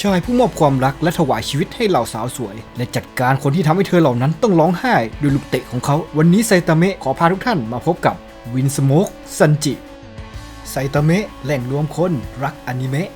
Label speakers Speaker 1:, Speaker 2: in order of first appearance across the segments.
Speaker 1: ชายผู้มอบความรักและถวายชีวิตให้เหล่าสาวสวย และจัดการคนที่ทำให้เธอเหล่านั้นต้องร้องไห้ด้วยลูกเตะของเขา วันนี้ไซตามะขอพาทุกท่านมาพบกับวินสโมกซันจิไซตามะแหล่งรวมคนรักอนิเมะ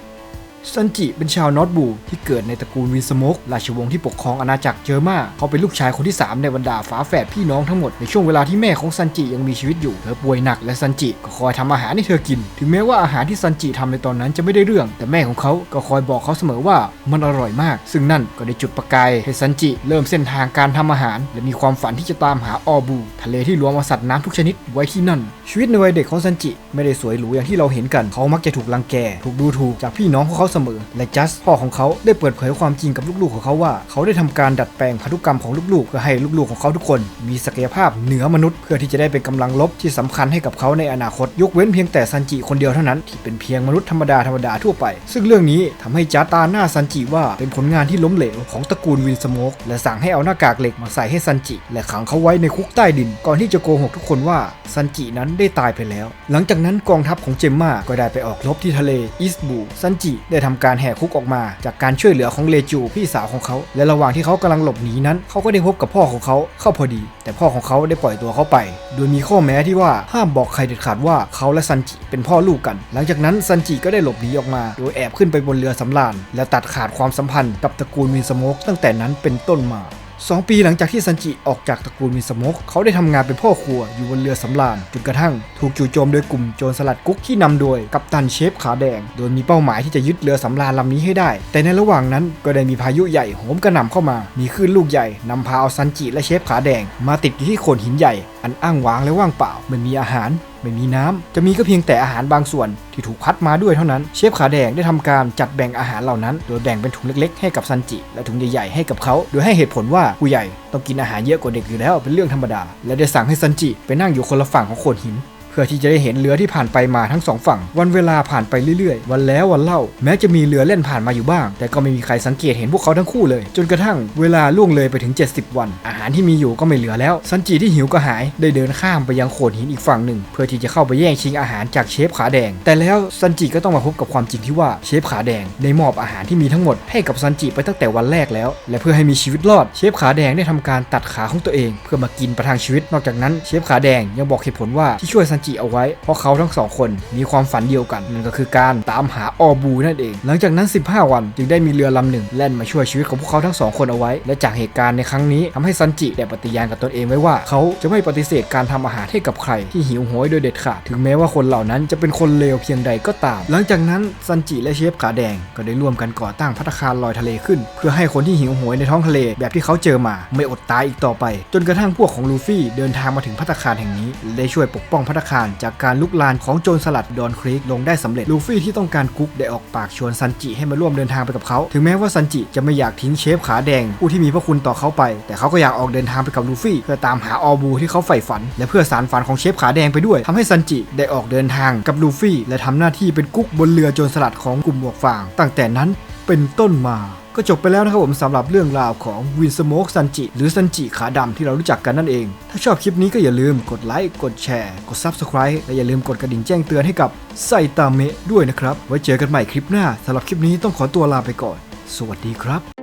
Speaker 1: ซันจิเป็นชาวนอตบูที่เกิดในตระกูลวินสโมกราชวงศ์ที่ปกครองอาณาจักรเจอมาเขาเป็นลูกชายคนที่ 3 ในบรรดาฝาแฝดพี่น้องทั้งหมดในช่วงเวลาที่แม่ของซันจิยังมีชีวิตอยู่เธอป่วยหนักและซันจิก็คอยทำอาหารให้เธอกิน ถึงแม้ว่าอาหารที่ซันจิทำในตอนนั้นจะไม่ได้เรื่อง แต่แม่ของเขาก็คอยบอกเขาเสมอว่ามันอร่อยมาก ซึ่งนั่นก็ได้จุดประกายให้ซันจิเริ่มเส้นทางการทำอาหาร และมีความฝันที่จะตามหาออบู ทะเลที่รวมเอาสัตว์น้ำทุกชนิดไว้ที่นั่น ชีวิตในวัยเด็กของซันจิไม่ได้สวยหรูอย่างที่เราเห็นกันเขามักจะถูกรังแกถูกดูถูกจากพี่น้องของเขาเสมอ และจัสพ่อของเขาได้เปิดเผยความจริงกับลูกๆของเขาว่า เขาได้ทำการดัดแปลงพันธุกรรมของลูกๆ เพื่อให้ลูกๆของเขาทุกคน มีศักยภาพเหนือมนุษย์ เพื่อที่จะได้เป็นกำลังลบที่สำคัญให้กับเขาในอนาคต ยกเว้นเพียงแต่ซันจิคนเดียวเท่านั้นที่เป็นเพียงมนุษย์ธรรมดาธรรมดาทั่วไป ซึ่งเรื่องนี้ทำให้จัสตาหน้าซันจิว่าเป็นผลงานที่ล้มเหลวของตระกูลวินสโมกและสั่งให้เอาหน้ากากเหล็กมาใส่ให้ซันจิ และขังเขาไว้ในคุกใต้ดิน ก่อนที่จะโกหกทุกคนว่าซันจินั้นได้ตายไปแล้ว หลังจากนั้นกองทัพของเจมมาก็ได้ไปออกรบที่ทะเลอีสบูซันจิได้ทำการแหกคุกออกมา จากการช่วยเหลือของเลจูพี่สาวของเขา และระหว่างที่เขากำลังหลบหนีนั้น เขาก็ได้พบกับพ่อของเขาเข้าพอดี แต่พ่อของเขาได้ปล่อยตัวเขาไป โดยมีข้อแม้ที่ว่าห้ามบอกใครเด็ดขาดว่าเขาและซันจิเป็นพ่อลูกกัน หลังจากนั้นซันจิก็ได้หลบหนีออกมา โดยแอบขึ้นไปบนเรือสำราญและตัดขาดความสัมพันธ์กับตระกูลวินสโมกตั้งแต่นั้นเป็นต้นมา สองปีหลังจากที่ซันจิออกจากตระกูลมินสมกเขาได้ทำงานเป็นพ่อครัวอยู่บนเรือสำราญจนกระทั่งถูกจู่โจมโดยกลุ่มโจรสลัดกุ๊กที่นำโดยกัปตันเชฟขาแดง โดยมีเป้าหมายที่จะยึดเรือสำราญลำนี้ให้ได้ แต่ในระหว่างนั้นก็ได้มีพายุใหญ่โหมกระหน่ำเข้ามา มีคลื่นลูกใหญ่นำพาเอาซันจิและเชฟขาแดง มาติดอยู่ที่โขดหินใหญ่อันอ้างว้างและว่างเปล่า ไม่มีอาหาร ไม่มีน้ำจะมีก็เพียงแต่อาหารบางส่วนที่ถูกพัดมาด้วยเท่านั้น เชฟขาแดงได้ทำการจัดแบ่งอาหารเหล่านั้น โดยแบ่งเป็นถุงเล็กๆ ให้กับซันจิ และถุงใหญ่ๆให้กับเขา โดยให้เหตุผลว่าผู้ใหญ่ต้องกินอาหารเยอะกว่าเด็กอยู่แล้วเป็นเรื่องธรรมดา และได้สั่งให้ซันจิไปนั่งอยู่คนละฝั่งของโขดหิน พื่อที่จะได้เห็นเรือที่ผ่านไปมาทั้งสองฝั่ง วันเวลาผ่านไปเรื่อยๆ วันแล้ววันเล่า แม้จะมีเรือเล่นผ่านมาอยู่บ้าง แต่ก็ไม่มีใครสังเกตเห็นพวกเขาทั้งคู่เลย จนกระทั่งเวลาล่วงเลยไปถึง 70 วัน อาหารที่มีอยู่ก็ไม่เหลือแล้ว ซันจิที่หิวก็หาย ได้เดินข้ามไปยังโขดหินอีกฝั่งหนึ่ง เพื่อที่จะเข้าไปแย่งชิงอาหารจากเชฟขาแดง แต่แล้วซันจิก็ต้องมาพบกับความจริงที่ว่าเชฟขาแดงได้มอบอาหารที่มีทั้งหมดให้กับซันจิไปตั้งแต่วันแรกแล้ว และเพื่อให้มีชีวิตรอด เชฟขาแดงได้ทำการตัดขาของตัวเอง เพื่อมากินประทังชีวิต นอกจากนั้นเชฟขาแดงยังบอกเหตุผลว่าที่ช่วยซันจิเอาไว้ เพราะเขาทั้งสองคนมีความฝันเดียวกันนั่นก็คือการตามหาออบูนั่นเอง หลังจากนั้น 15 วันจึงได้มีเรือลำหนึ่งแล่นมาช่วยชีวิตของพวกเขาทั้งสองคนเอาไว้ และจากเหตุการณ์ในครั้งนี้ทำให้ซันจิได้ปฏิญาณกับตนเองไว้ว่าเขาจะไม่ปฏิเสธการทำอาหารให้กับใครที่หิวโหยโดยเด็ดขาดถึงแม้ว่าคนเหล่านั้นจะเป็นคนเลวเพียงใดก็ตาม หลังจากนั้นซันจิและเชฟขาแดงก็ได้ร่วมกันก่อตั้งภัตคารลอยทะเลขึ้น เพื่อให้คนที่หิวโหยในท้องทะเลแบบที่เขาเจอมา ไม่อดตายอีกต่อไป จนกระทั่งพวกของลูฟี่เดินทางมาถึงภัตคารแห่งนี้และได้ช่วยปกป้องภัตตาารจากการลุกลานของโจรสลัดดอนครีกลงได้สำเร็จลูฟี่ที่ต้องการกุ๊กได้ออกปากชวนซันจิให้มาร่วมเดินทางไปกับเขา ถึงแม้ว่าซันจิจะไม่อยากทิ้งเชฟขาแดงผู้ที่มีพระคุณต่อเขาไป แต่เขาก็อยากออกเดินทางไปกับลูฟี่ เพื่อตามหาออบูที่เขาใฝ่ฝัน และเพื่อสารฝันของเชฟขาแดงไปด้วยทำให้ซันจิได้ออกเดินทางกับลูฟี่ และทำหน้าที่เป็นกุ๊กบนเรือโจรสลัดของกลุ่มหมวกฟางตั้งแต่นั้น เป็นต้นมาก็จบไปแล้วนะครับผมสำหรับเรื่องราวของวินสโมกซันจิหรือซันจิขาดำที่เรารู้จักกันนั่นเอง ถ้าชอบคลิปนี้ก็อย่าลืมกดไลค์ กดแชร์ กด Subscribe และอย่าลืมกดกระดิ่งแจ้งเตือนให้กับไซตามเมะด้วยนะครับ ไว้เจอกันใหม่คลิปหน้าสำหรับคลิปนี้ต้องขอตัวลาไปก่อน สวัสดีครับ